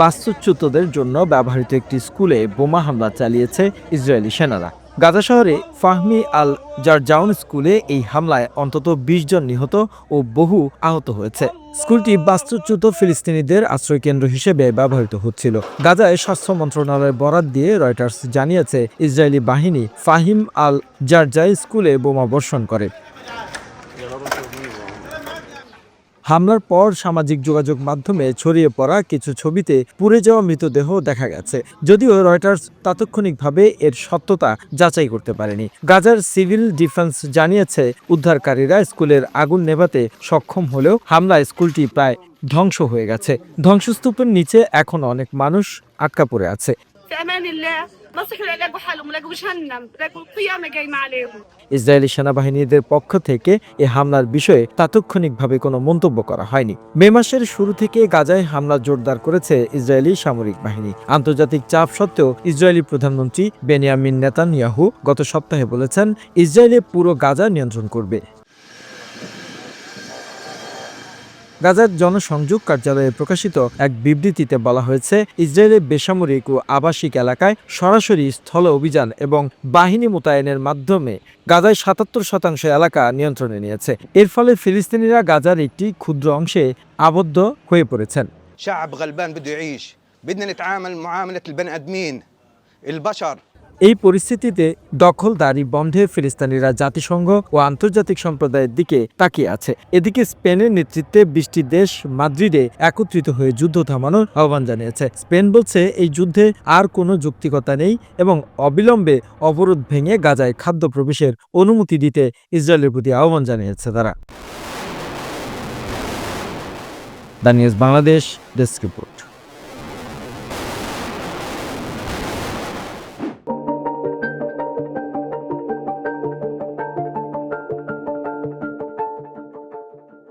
বাস্তুচ্যুতদের জন্য ব্যবহৃত একটি স্কুলে বোমা হামলা চালিয়েছে ইসরায়েলি সেনারা। গাজা শহরে ফাহমি আল জারজাউন স্কুলে এই হামলায় অন্তত ২০ জন নিহত ও বহু আহত হয়েছে। স্কুলটি বাস্তুচ্যুত ফিলিস্তিনিদের আশ্রয়কেন্দ্র হিসেবে ব্যবহৃত হচ্ছিল। গাজায় স্বাস্থ্য মন্ত্রণালয়ের বরাত দিয়ে রয়টার্স জানিয়েছে, ইসরায়েলি বাহিনী ফাহিম আল জারজাই স্কুলে বোমা বর্ষণ করে। হামলার পর সামাজিক যোগাযোগ মাধ্যমে ছড়িয়ে পড়া কিছু ছবিতে পুড়ে যাওয়া মৃতদেহ দেখা গেছে। যদিও রয়টার্স তাৎক্ষণিকভাবে এর সত্যতা যাচাই করতে পারেনি। গাজার সিভিল ডিফেন্স জানিয়েছে, উদ্ধারকারীরা স্কুলের আগুন নেভাতে সক্ষম হলেও হামলায় স্কুলটি প্রায় ধ্বংস হয়ে গেছে। ধ্বংসস্তূপের নিচে এখন অনেক মানুষ আটকা পড়ে আছে। في امان الله نصحوا يلاقوا حالهم يلاقوا جهنم يلاقوا القيامه قايمه عليهم ইসরায়েলি সেনাবাহিনীদের পক্ষ থেকে এ হামলার বিষয়ে তাৎক্ষণিকভাবে কোনো মন্তব্য করা হয়নি মে মাসের শুরু থেকে গাজায় হামলা জোরদার করেছে ইসরায়েলি সামরিক বাহিনী আন্তর্জাতিক চাপ সত্ত্বেও ইসরায়েলি প্রধানমন্ত্রী বেনিয়ামিন নেতানিয়াহু গত সপ্তাহে বলেছেন ইসরায়েলে পুরো গাজা নিয়ন্ত্রণ করবে গাজার জনসংযোগ কার্যালয়ে প্রকাশিত এক বিবৃতিতে বলা হয়েছে ইসরায়েলের বেসামরিক ও আবাসিক এলাকায় সরাসরি স্থল অভিযান এবং বাহিনী মোতায়েনের মাধ্যমে গাজায় সাতাত্তর শতাংশ এলাকা নিয়ন্ত্রণে নিয়েছে এর ফলে ফিলিস্তিনিরা গাজার একটি ক্ষুদ্র অংশে আবদ্ধ হয়ে পড়েছেন شعب غلبان بده يعيش بدنا نتعامل معاملة البني آدمين البشر এই পরিস্থিতিতে দখলদারি বন্ধে ফিলিস্তানিরা জাতিসংঘ ও আন্তর্জাতিক সম্প্রদায়ের দিকে তাকিয়ে আছে। এদিকে স্পেনের নেতৃত্বে বৃষ্টি দেশ মাদ্রিদে একত্রিত হয়ে যুদ্ধ থামানোর আহ্বান জানিয়েছে। স্পেন বলছে, এই যুদ্ধে আর কোনো যৌক্তিকতা নেই এবং অবিলম্বে অবরোধ ভেঙে গাজায় খাদ্য প্রবেশের অনুমতি দিতে ইসরায়েলের প্রতি আহ্বান জানিয়েছে তারা। দানিয়াস বাংলাদেশ ডেস্ক রিপোর্ট।